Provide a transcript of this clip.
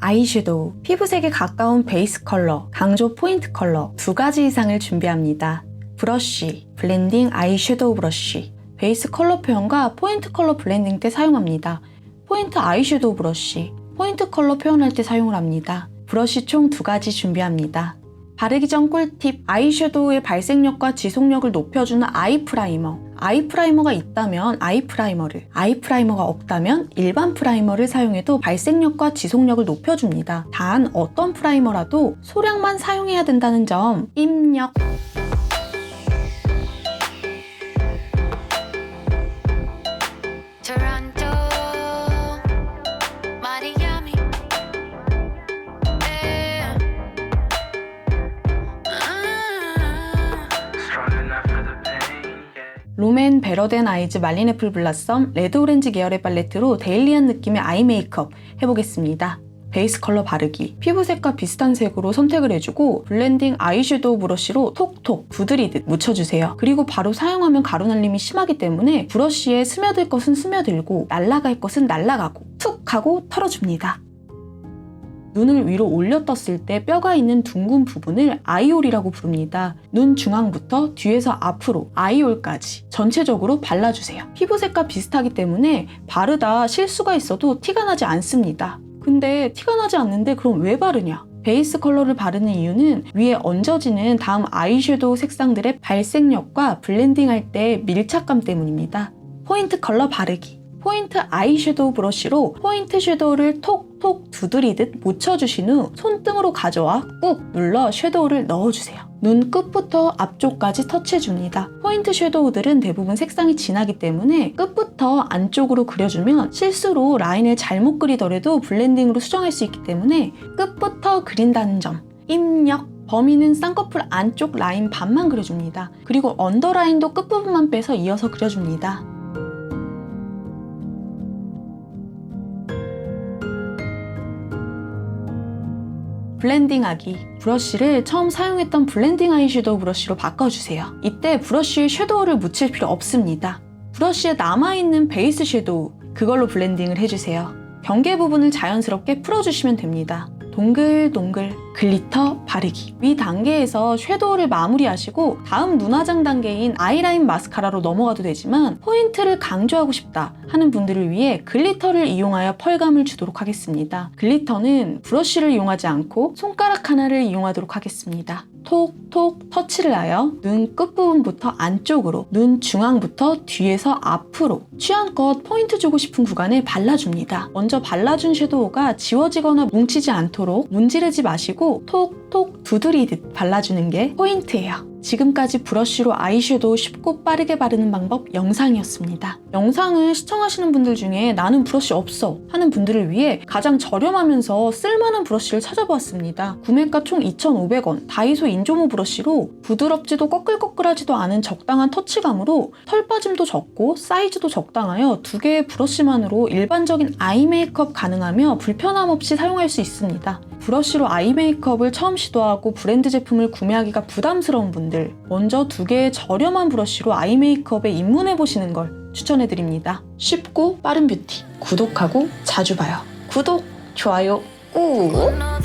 아이섀도우, 피부색에 가까운 베이스 컬러, 강조 포인트 컬러 두 가지 이상을 준비합니다. 브러쉬, 블렌딩 아이섀도우 브러쉬, 베이스 컬러 표현과 포인트 컬러 블렌딩 때 사용합니다. 포인트 아이섀도우 브러쉬, 포인트 컬러 표현할 때 사용을 합니다. 브러쉬 총 두 가지 준비합니다. 바르기 전 꿀팁, 아이섀도우의 발색력과 지속력을 높여주는 아이 프라이머. 아이 프라이머가 있다면 아이 프라이머를, 아이 프라이머가 없다면 일반 프라이머를 사용해도 발색력과 지속력을 높여줍니다. 단 어떤 프라이머라도 소량만 사용해야 된다는 점 입력. 롬앤 베러덴 아이즈 말린 애플 블라썸 레드 오렌지 계열의 팔레트로 데일리한 느낌의 아이 메이크업 해보겠습니다. 베이스 컬러 바르기, 피부색과 비슷한 색으로 선택을 해주고 블렌딩 아이섀도우 브러쉬로 톡톡 두드리듯 묻혀주세요. 그리고 바로 사용하면 가루 날림이 심하기 때문에 브러쉬에 스며들 것은 스며들고 날아갈 것은 날아가고 툭 하고 털어줍니다. 눈을 위로 올려 떴을 때 뼈가 있는 둥근 부분을 아이올이라고 부릅니다. 눈 중앙부터 뒤에서 앞으로 아이올까지 전체적으로 발라주세요. 피부색과 비슷하기 때문에 바르다 실수가 있어도 티가 나지 않습니다. 근데 티가 나지 않는데 그럼 왜 바르냐? 베이스 컬러를 바르는 이유는 위에 얹어지는 다음 아이섀도우 색상들의 발색력과 블렌딩할 때 밀착감 때문입니다. 포인트 컬러 바르기. 포인트 아이섀도우 브러쉬로 포인트 섀도우를 톡 톡 두드리듯 묻혀주신 후 손등으로 가져와 꾹 눌러 섀도우를 넣어주세요. 눈 끝부터 앞쪽까지 터치해줍니다. 포인트 섀도우들은 대부분 색상이 진하기 때문에 끝부터 안쪽으로 그려주면 실수로 라인을 잘못 그리더라도 블렌딩으로 수정할 수 있기 때문에 끝부터 그린다는 점. 입력. 범위는 쌍꺼풀 안쪽 라인 반만 그려줍니다. 그리고 언더라인도 끝부분만 빼서 이어서 그려줍니다. 블렌딩하기. 브러쉬를 처음 사용했던 블렌딩 아이섀도우 브러쉬로 바꿔주세요. 이때 브러쉬에 섀도우를 묻힐 필요 없습니다. 브러쉬에 남아있는 베이스 섀도우, 그걸로 블렌딩을 해주세요. 경계 부분을 자연스럽게 풀어주시면 됩니다. 동글동글 글리터 바르기 위 단계에서 섀도우를 마무리하시고 다음 눈화장 단계인 아이라인 마스카라로 넘어가도 되지만 포인트를 강조하고 싶다 하는 분들을 위해 글리터를 이용하여 펄감을 주도록 하겠습니다. 글리터는 브러쉬를 이용하지 않고 손가락 하나를 이용하도록 하겠습니다. 톡톡 터치를 하여 눈 끝부분부터 안쪽으로, 눈 중앙부터 뒤에서 앞으로 취향껏 포인트 주고 싶은 구간에 발라줍니다. 먼저 발라준 섀도우가 지워지거나 뭉치지 않도록 문지르지 마시고 톡톡 두드리듯 발라주는 게 포인트예요. 지금까지 브러쉬로 아이섀도우 쉽고 빠르게 바르는 방법 영상이었습니다. 영상을 시청하시는 분들 중에 나는 브러쉬 없어 하는 분들을 위해 가장 저렴하면서 쓸만한 브러쉬를 찾아보았습니다. 구매가 총 2,500원 다이소 인조모 브러쉬로 부드럽지도 꺼끌꺼끌하지도 않은 적당한 터치감으로 털 빠짐도 적고 사이즈도 적당하여 두 개의 브러쉬만으로 일반적인 아이 메이크업 가능하며 불편함 없이 사용할 수 있습니다. 브러쉬로 아이 메이크업을 처음 시도하고 브랜드 제품을 구매하기가 부담스러운 분들 먼저 두 개의 저렴한 브러쉬로 아이 메이크업에 입문해 보시는 걸 추천해 드립니다. 쉽고 빠른 뷰티 구독하고 자주 봐요. 구독, 좋아요 꾹!